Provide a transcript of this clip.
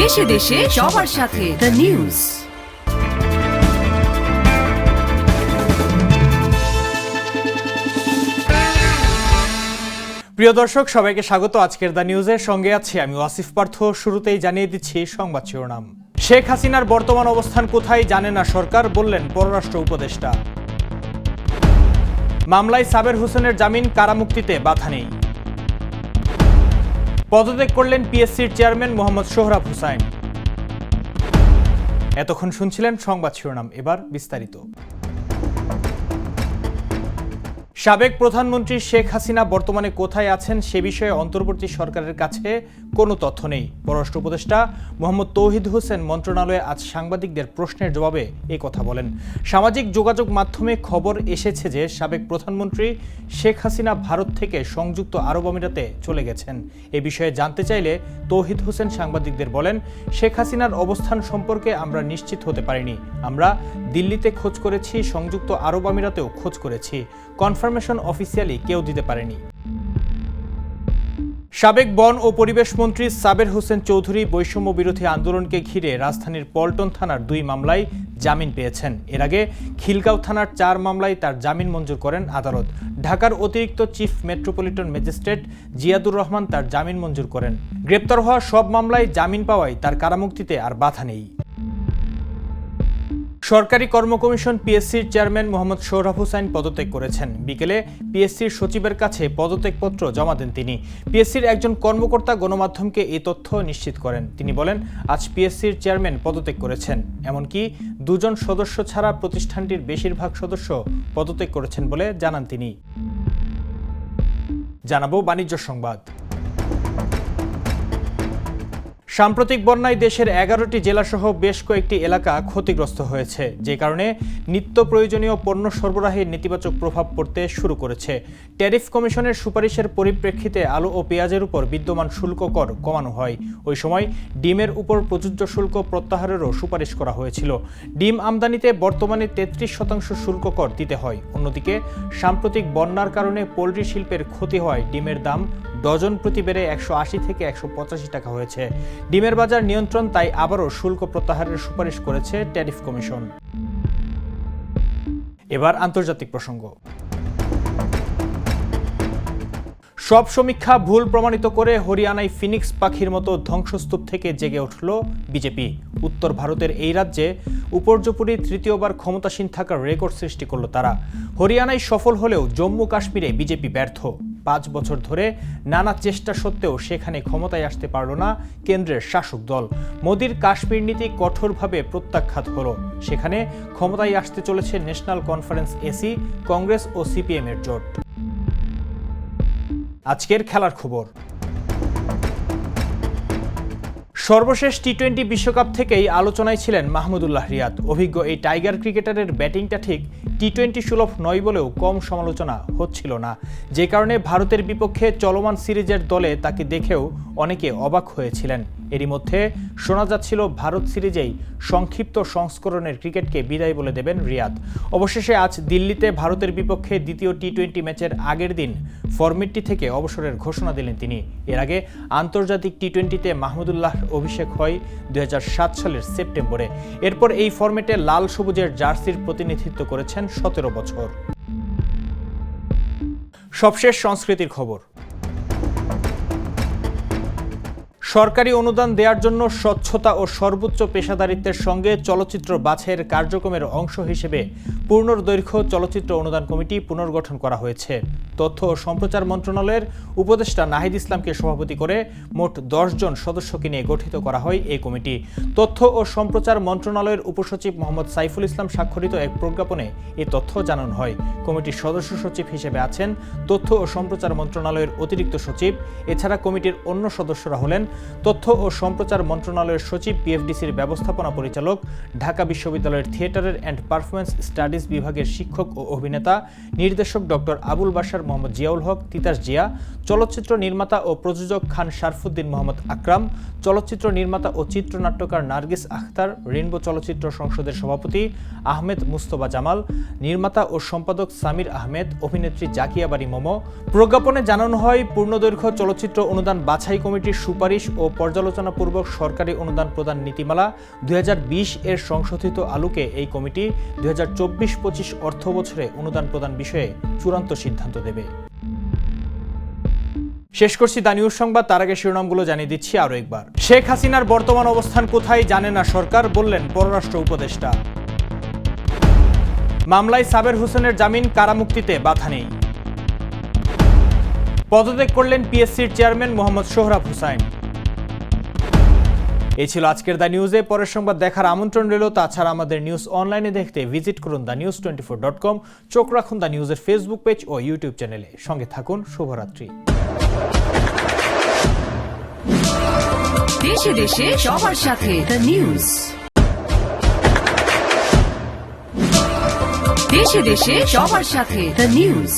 দেশে দেশে সবার সাথে দ্য নিউজ প্রিয় দর্শক, সবাইকে স্বাগত আজকের দ্য নিউজের সঙ্গে আছি আমি ওয়াসিফ পার্থ। শুরুতেই জানিয়ে দিচ্ছি সংবাদ শিরোনাম। শেখ হাসিনার বর্তমান অবস্থান কোথায় জানে না সরকার, বললেন পররাষ্ট্র উপদেষ্টা। মামলায় সাবের হোসেনের জামিন, কারামুক্তিতে বাধা নেই। পদত্যাগ করলেন পিএসসির চেয়ারম্যান মোহাম্মদ সোহরাব হোসাইন। এতক্ষণ শুনছিলেন সংবাদ শিরোনাম এবার বিস্তারিত। সাবেক প্রধানমন্ত্রী শেখ হাসিনা বর্তমানে কোথায় আছেন সে বিষয়ে অন্তর্বর্তী সরকারের কাছে কোনো তথ্য নেই। পররাষ্ট্র উপদেষ্টা মোহাম্মদ তৌহিদ হোসেন মন্ত্রণালয়ে আজ সাংবাদিকদের প্রশ্নের জবাবে এ কথা বলেন। সামাজিক যোগাযোগ মাধ্যমে খবর এসেছে যে সাবেক প্রধানমন্ত্রী শেখ হাসিনা ভারত থেকে সংযুক্ত আরব আমিরাতে চলে গেছেন। এ বিষয়ে জানতে চাইলে তৌহিদ হোসেন সাংবাদিকদের বলেন, শেখ হাসিনার অবস্থান সম্পর্কে আমরা নিশ্চিত হতে পারিনি। আমরা দিল্লিতে খোঁজ করেছি, সংযুক্ত আরব আমিরাতেও খোঁজ করেছি। কনফার্মেশন অফিসিয়ালি কেউ দিতে পারেনি। সাবেক বন ও পরিবেশ মন্ত্রী সাবের হোসেন চৌধুরী বৈষম্য বিরোধী আন্দোলনকে ঘিরে রাজধানীর পল্টন থানার দুই মামলায় জামিন পেয়েছেন। এর আগে খিলগাঁও থানার চার মামলায় তার জামিন মঞ্জুর করেন আদালত। ঢাকার অতিরিক্ত chief metropolitan magistrate Ziadur Rahman তার জামিন মঞ্জুর করেন। গ্রেপ্তার হওয়া সব মামলায় জামিন পাওয়ায় তার কারামুক্তিতে আর বাধা নেই। সরকারি কর্ম কমিশন পিএসসির চেয়ারম্যান মোহাম্মদ সৌরভ হুসাইন পদত্যাগ করেছেন। বিকেলে পিএসসির সচিবের কাছে পদত্যাগপত্র জমা দেন তিনি। পিএসসির একজন কর্মকর্তা গণমাধ্যমকে এই তথ্য নিশ্চিত করেন। তিনি বলেন, আজ পিএসসির চেয়ারম্যান পদত্যাগ করেছেন। এমনকি দুজন সদস্য ছাড়া প্রতিষ্ঠানটির বেশিরভাগ সদস্য পদত্যাগ করেছেন বলে জানান তিনি। জানাব বাণিজ্য সংবাদ। সাম্প্রতিক বন্যায় দেশের এগারোটি জেলাসহ বেশ কয়েকটি এলাকা ক্ষতিগ্রস্ত হয়েছে, যে কারণে নিত্য প্রয়োজনীয় পণ্য সরবরাহের নেতিবাচক প্রভাব পড়তে শুরু করেছে। ট্যারিফ কমিশনের সুপারিশের পরিপ্রেক্ষিতে আলু ও পেঁয়াজের উপর বিদ্যমান শুল্ক কর কমানো হয়। ওই সময় ডিমের উপর প্রযোজ্য শুল্ক প্রত্যাহারেরও সুপারিশ করা হয়েছিল। ডিম আমদানিতে বর্তমানে তেত্রিশ শতাংশ শুল্ক কর দিতে হয়। অন্যদিকে, সাম্প্রতিক বন্যার কারণে পোলট্রি শিল্পের ক্ষতি হয় ডিমের দাম ডজন প্রতি বেড়ে একশো আশি থেকে একশো পঁচাশি টাকা হয়েছে। ডিমের বাজার নিয়ন্ত্রণ তাই আবারও শুল্ক প্রত্যাহারের সুপারিশ করেছে ট্যারিফ কমিশন। এবার আন্তর্জাতিক প্রসঙ্গ। সব সমীক্ষা ভুল প্রমাণিত করে হরিয়ানায় ফিনিক্স পাখির মতো ধ্বংসস্তূপ থেকে জেগে উঠল বিজেপি। উত্তর ভারতের এই রাজ্যে উপর্যুপরি তৃতীয়বার ক্ষমতাসীন থাকার রেকর্ড সৃষ্টি করল তারা। হরিয়ানায় সফল হলেও জম্মু কাশ্মীরে বিজেপি ব্যর্থ। পাঁচ বছর ধরে নানা চেষ্টা সত্ত্বেও সেখানে ক্ষমতায় আসতে পারল না কেন্দ্রের শাসক দল। মোদীর কাশ্মীর নীতি কঠোরভাবে প্রত্যাখ্যাত হল। সেখানে ক্ষমতায় আসতে চলেছে ন্যাশনাল কনফারেন্স এসি, কংগ্রেস ও সিপিএমের জোট। আজকের খেলার খবর। সর্বশেষ টি টোয়েন্টি বিশ্বকাপ থেকেই আলোচনায় ছিলেন মাহমুদুল্লাহ রিয়াদ। অভিজ্ঞ এই টাইগার ক্রিকেটারের ব্যাটিংটা ঠিক টি টোয়েন্টি সুলভ নয় বলেও কম সমালোচনা হচ্ছিল না। যে কারণে ভারতের বিপক্ষে চলমান সিরিজের দলে তাকে দেখেও অনেকে অবাক হয়েছিলেন। এরই মধ্যে শোনা যাচ্ছিল ভারত সিরিজেই সংক্ষিপ্ত সংস্করণের ক্রিকেটকে বিদায় বলে দেবেন রিয়াদ। অবশেষে আজ দিল্লিতে ভারতের বিপক্ষে দ্বিতীয় টি টোয়েন্টি ম্যাচের আগের দিন ফরম্যাটটি থেকে অবসরের ঘোষণা দিলেন তিনি। এর আগে আন্তর্জাতিক টি টোয়েন্টিতে মাহমুদুল্লাহ অভিষেক হয় দু হাজার সাত সালের সেপ্টেম্বরে। এরপর এই ফরম্যাটে লাল সবুজের জার্সির প্রতিনিধিত্ব করেছেন সতেরো বছর। সবশেষ সংস্কৃতির খবর। সরকারি অনুদান দেওয়ার জন্য স্বচ্ছতা ও সর্বোচ্চ পেশাদারিত্বের সঙ্গে চলচ্চিত্র বাছাইয়ের কার্যক্রমের অংশ হিসেবে পূর্ণদৈর্ঘ্য চলচ্চিত্র অনুদান কমিটি পুনর্গঠন করা হয়েছে। তথ্য ও সম্প্রচার মন্ত্রণালয়ের উপদেষ্টা নাহিদ ইসলামকে সভাপতি করে মোট জন সদস্যকে নিয়ে গঠিত করা হয় এই কমিটি। তথ্য ও সম্প্রচার মন্ত্রণালয়ের উপসচিব মোহাম্মদ সাইফুল ইসলাম স্বাক্ষরিত এক প্রজ্ঞাপনে এই তথ্য জানানো হয়। কমিটির সদস্য সচিব হিসেবে আছেন তথ্য ও সম্প্রচার মন্ত্রণালয়ের অতিরিক্ত সচিব। এছাড়া কমিটির অন্য সদস্যরা হলেন তথ্য ও সম্প্রচার মন্ত্রণালয়ের সচিব, পিএফডিসির ব্যবস্থাপনা পরিচালক, ঢাকা বিশ্ববিদ্যালয়ের থিয়েটারের অ্যান্ড পারফরমেন্স স্টাডিজ বিভাগের শিক্ষক ও অভিনেতা, নির্দেশক ডক্টর আবুল বাশার মোহাম্মদ জিয়াউল হক, তিতাস জিয়া, চলচ্চিত্র নির্মাতা ও প্রযোজক খান শারফুদ্দিন মোহাম্মদ আকরাম, চলচ্চিত্র নির্মাতা ও চিত্রনাট্যকার নার্গিস আখতার রেনবো চলচ্চিত্র সংসদের সভাপতি আহমেদ মুস্তফা জামাল, নির্মাতা ও সম্পাদক সামির আহমেদ, অভিনেত্রী জাকিয়া বাড়ি মোমো। প্রজ্ঞাপনে জানানো হয়, পূর্ণদৈর্ঘ্য চলচ্চিত্র অনুদান বাছাই কমিটির সুপারিশ ও পর্যালোচনাপূর্বক সরকারি অনুদান প্রদান নীতিমালা দুই হাজার বিশ এর সংশোধিত আলোকে এই কমিটি দুই হাজার পঁচিশ অর্থ বছরে অনুদান প্রদান বিষয়ে চূড়ান্ত সিদ্ধান্ত দেবে। শেষ করছি দা নিউজ সংবাদ, তার আগে শিরোনামগুলো জানিয়ে দিচ্ছি আরও একবার। শেখ হাসিনার বর্তমান অবস্থান কোথায় জানে না সরকার, বললেন পররাষ্ট্র উপদেষ্টা। মামলায় সাবের হোসেনের জামিন, কারামুক্তিতে বাধা নেই। পদত্যাগ করলেন পিএসসির চেয়ারম্যান মোহাম্মদ সোহরাব হুসাইন। এই ছিল আজকের দ্য নিউজে। পরের সংবাদ দেখার আমন্ত্রণ রইল। তাছাড়া আমাদের নিউজ অনলাইনে দেখতে ভিজিট করুন the news twenty four dot com. চোখ রাখুন দ্য নিউজের ফেসবুক পেজ ও ইউটিউব চ্যানেলে। সঙ্গে থাকুন। শুভরাত্রি। দেশে দেশে সবার সাথে দ্য নিউজ। দেশে দেশে সবার সাথে দ্য নিউজ।